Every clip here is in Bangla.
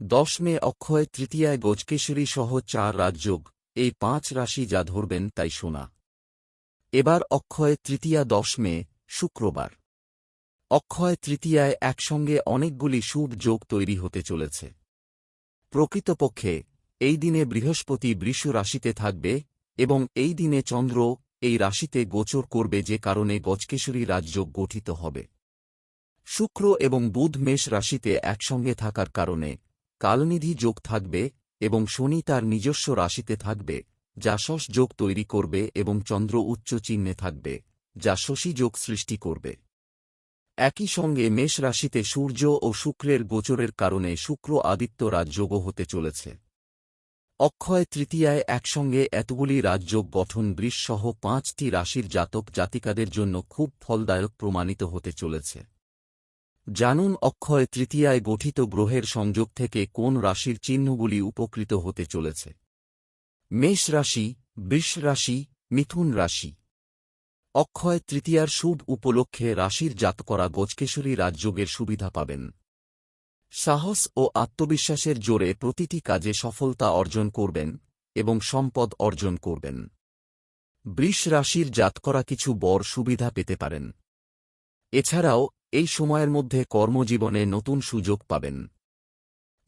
দশ মে অক্ষয় তৃতীয়ায় গজকেশরী সহ চার রাজযোগ, এই পাঁচ রাশি যা ধরবেন তাই শোনা এবার অক্ষয় তৃতীয়া দশ মে শুক্রবার। অক্ষয় তৃতীয়ায় একসঙ্গে অনেকগুলি শুভ যোগ তৈরি হতে চলেছে। প্রকৃতপক্ষে, এই দিনে বৃহস্পতি বৃষ রাশিতে থাকবে এবং এই দিনে চন্দ্র এই রাশিতে গোচর করবে যে কারণে গজকেশরী রাজযোগ গঠিত হবে। শুক্র এবং বুধ মেষ রাশিতে একসঙ্গে থাকার কারণে কালনিধি যোগ থাকবে এবং শনি তার নিজস্ব রাশিতে থাকবে, যা শস যোগ তৈরি করবে এবং চন্দ্র উচ্চ চিহ্নে থাকবে, যা শশী যোগ সৃষ্টি করবে। একই সঙ্গে মেষ রাশিতে সূর্য ও শুক্রের গোচরের কারণে শুক্র আদিত্য রাজযোগও হতে চলেছে। অক্ষয় তৃতীয়ায় একসঙ্গে এতগুলি রাজযোগ গঠন বৃষসহ পাঁচটি রাশির জাতক জাতিকাদের জন্য খুব ফলদায়ক প্রমাণিত হতে চলেছে। জানুন অক্ষয় তৃতীয়ায় গঠিত গ্রহের সংযোগ থেকে কোন রাশির চিহ্নগুলি উপকৃত হতে চলেছে। মেষ রাশি, বৃষ রাশি, মিথুন রাশি। অক্ষয় তৃতীয়ার শুভ উপলক্ষে রাশির জাত করা গজকেশরী রাজযোগের সুবিধা পাবেন। সাহস ও আত্মবিশ্বাসের জোরে প্রতিটি কাজে সফলতা অর্জন করবেন এবং সম্পদ অর্জন করবেন। বৃষ রাশির জাত করা কিছু বর সুবিধা পেতে পারেন। এছাড়াও এই সময়ের মধ্যে কর্মজীবনে নতুন সুযোগ পাবেন।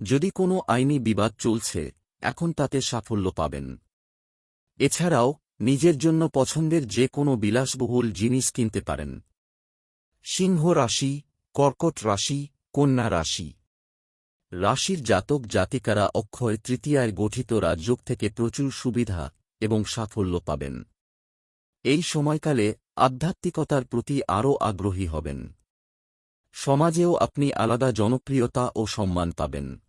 যদি কোনো আইনি বিবাদ চলছে, এখন তাতে সাফল্য পাবেন। এছাড়াও, নিজের জন্য পছন্দের যে কোনো বিলাসবহুল জিনিস কিনতে পারেন। সিংহ রাশি, কর্কট রাশি, কন্যা রাশি। রাশির জাতক জাতিকারা অক্ষয় তৃতীয়ায় গঠিত রাজযোগ থেকে প্রচুর সুবিধা এবং সাফল্য পাবেন। এই সময়কালে আধ্যাত্মিকতার প্রতি আরও আগ্রহী হবেন। সমাজেও আপনি আলাদা জনপ্রিয়তা ও সম্মান পাবেন।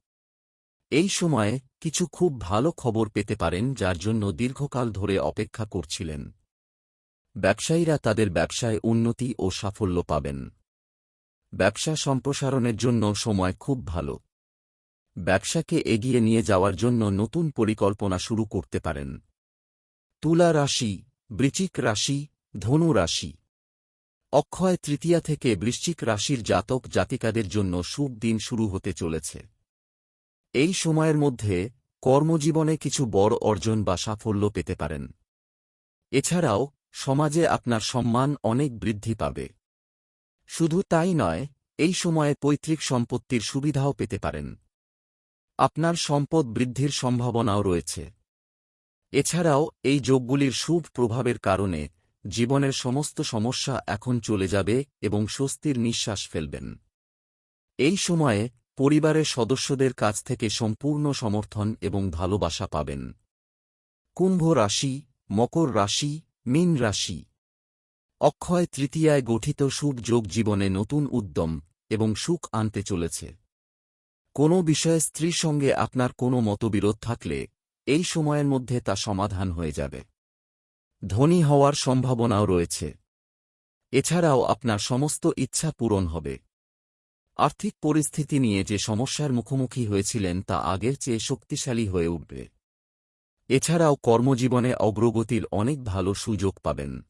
এই সময়ে কিছু খুব ভালো খবর পেতে পারেন যার জন্য দীর্ঘকাল ধরে অপেক্ষা করছিলেন। ব্যবসায়ীরা তাদের ব্যবসায় উন্নতি ও সাফল্য পাবেন। ব্যবসা সম্প্রসারণের জন্য সময় খুব ভালো। ব্যবসাকে এগিয়ে নিয়ে যাওয়ার জন্য নতুন পরিকল্পনা শুরু করতে পারেন। তুলা রাশি বৃচিক রাশি, ধনু রাশি। অক্ষয় তৃতীয়া থেকে বৃশ্চিক রাশির জাতক জাতিকাদের জন্য শুভ দিন শুরু হতে চলেছে। এই সময়ের মধ্যে কর্মজীবনে কিছু বড় অর্জন বা সাফল্য পেতে পারেন। এছাড়াও সমাজে আপনার সম্মান অনেক বৃদ্ধি পাবে। শুধু তাই নয়, এই সময়ে পৈতৃক সম্পত্তির সুবিধাও পেতে পারেন। আপনার সম্পদ বৃদ্ধির সম্ভাবনাও রয়েছে। এছাড়াও এই যোগগুলির শুভ প্রভাবের কারণে জীবনের সমস্ত সমস্যা এখন চলে যাবে এবং স্বস্তির নিঃশ্বাস ফেলবেন। এই সময়ে পরিবারের সদস্যদের কাছ থেকে সম্পূর্ণ সমর্থন এবং ভালোবাসা পাবেন। কুম্ভ রাশি, মকর রাশি, মীন রাশি। অক্ষয় তৃতীয়ায় গঠিত শুভ যোগ জীবনে নতুন উদ্যম এবং সুখ আনতে চলেছে। কোনো বিষয়ে স্ত্রীর সঙ্গে আপনার কোনো মতবিরোধ থাকলে এই সময়ের মধ্যে তা সমাধান হয়ে যাবে। ধনী হওয়ার সম্ভাবনাও রয়েছে। এছাড়াও আপনার সমস্ত ইচ্ছা পূরণ হবে। আর্থিক পরিস্থিতি নিয়ে যে সমস্যার মুখোমুখি হয়েছিলেন তা আগের চেয়ে শক্তিশালী হয়ে উঠবে। এছাড়াও কর্মজীবনে অগ্রগতির অনেক ভালো সুযোগ পাবেন।